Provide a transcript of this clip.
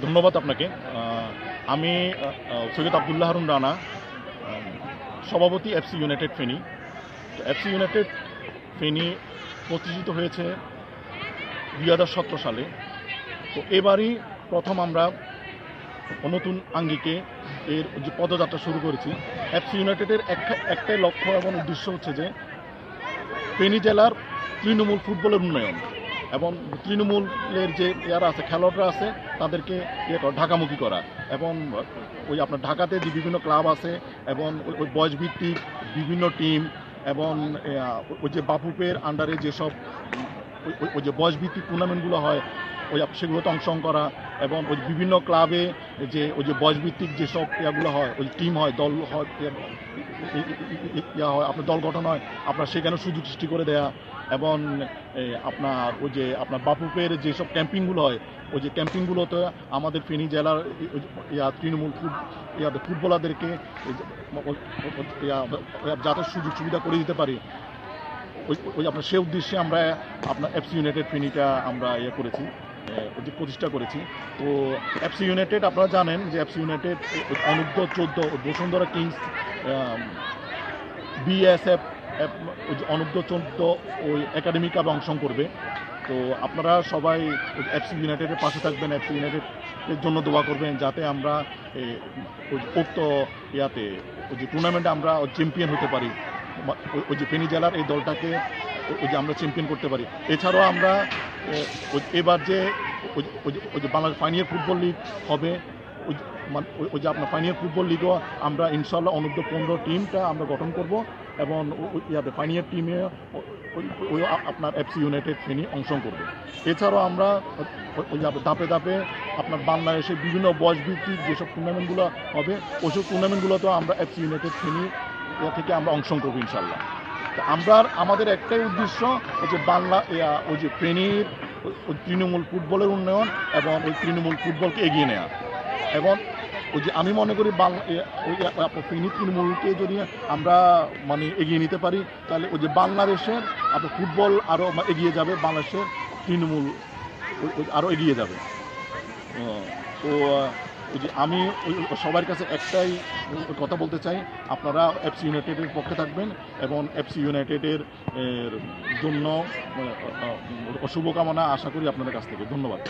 ধন্যবাদ আপনাকে। আমি সৈয়দ আবদুল্লাহ হারুন রানা সভাপতি FC United Feni. FC United Feni প্রতিষ্ঠিত হয়েছে দুই হাজার সতেরো সালে। তো এবারই প্রথম আমরা নতুন আঙ্গিকে এর যে পদযাত্রা শুরু করেছি। এফসি ইউনাইটেডের একটা- একটাই লক্ষ্য এবং উদ্দেশ্য হচ্ছে যে ফেনী জেলার তৃণমূল ফুটবলের উন্নয়ন। এবং তৃণমূলের যে ইয়ারা আছে, খেলোয়াড়রা আছে, তাদেরকে ইয়ে করা, ঢাকামুখী করা। এবং ওই আপনার ঢাকাতে যে বিভিন্ন ক্লাব আছে এবং ওই- বয়স ভিত্তিক বিভিন্ন টিম এবং ওই যে বাপুপের আন্ডারে যেসব ওই- যে বয়স ভিত্তিক টুর্নামেন্টগুলো হয়, ওই সেগুলোতে অংশগ্রহণ করা এবং ওই বিভিন্ন ক্লাবে যে, ওই যে বয়স ভিত্তিক যেসব ইয়াগুলো হয়, ওই টিম হয়, দল হয় ইয়া- হয়, আপনার দল গঠন হয়, আপনার সেখানে সুযোগ সৃষ্টি করে দেয়া এবং আপনার ওই যে, আপনার বাপুপের যেসব ক্যাম্পিংগুলো হয়, ওই যে ক্যাম্পিংগুলোতে আমাদের ফেনী জেলার ইয়া তৃণমূল ফুট ফুটবলারদেরকে যাতে সুযোগ সুবিধা করে দিতে পারি ওই ওই আপনার সে উদ্দেশ্যে আমরা আপনার এফসি ইউনাইটেড ফেনীটা আমরা ইয়ে করেছি প্রতিষ্ঠা করেছি। তো এফসি ইউনাইটেড আপনারা জানেন যে এফসি ইউনাইটেড অনূর্ধ্ব চোদ্দ বসুন্ধরা কিংস বিএসএফ অনূর্ধ্ব চোদ্দ ওই একাডেমি কাপে অংশগ্রহণ করবে। তো আপনারা সবাই এফসি ইউনাইটেডের পাশে থাকবেন এফসি ইউনাইটেডের জন্য দোয়া করবেন যাতে আমরা উক্ত ইয়াতে, ওই যে টুর্নামেন্টে আমরা চ্যাম্পিয়ন হতে পারি। ওই- যে ফেনী জেলার এই দলটাকে ওই যে আমরা চ্যাম্পিয়ন করতে পারি। এছাড়াও আমরা এবার যে ওই যে- বাংলাদেশ ফাইনাল ফুটবল লিগ হবে, ওই যে- মানে আপনার ফাইনাল ফুটবল লিগও আমরা ইনশাল্লাহ অনূর্ধ্ব পনেরো টিমটা আমরা গঠন করব এবং ইয়াতে ফাইনাল টিমে ওই- আপনার এফসি ইউনাইটেড ফেনী অংশগ্রহণ করবে। এছাড়াও আমরা ওই- ধাপে ধাপে আপনার বাংলাদেশের বিভিন্ন বয়স ভিত্তিক যেসব টুর্নামেন্টগুলো হবে, ওইসব টুর্নামেন্টগুলোতেও আমরা এফসি ইউনাইটেড ফেনী ইয়া থেকে আমরা অংশগ্রহণ করব ইনশাল্লাহ। তো আমরা আমাদের একটাই উদ্দেশ্য যে বাংলা ওই যে ওই তৃণমূল ফুটবলের উন্নয়ন এবং ওই তৃণমূল ফুটবলকে এগিয়ে নেওয়া এবং ওই যে আমি মনে করি বাংলা ওই তৃণমূলকে যদি আমরা মানে এগিয়ে নিতে পারি, তাহলে ওই যে বাংলাদেশের আপনার ফুটবল আরও এগিয়ে যাবে, বাংলাদেশের তৃণমূল আরও এগিয়ে যাবে। তো আমি সবার কাছে একটাই কথা বলতে চাই, আপনারা এফসি ইউনাইটেডের পক্ষে থাকবেন এবং এফসি ইউনাইটেডের জন্য শুভকামনা আশা করি আপনাদের কাছ থেকে। ধন্যবাদ।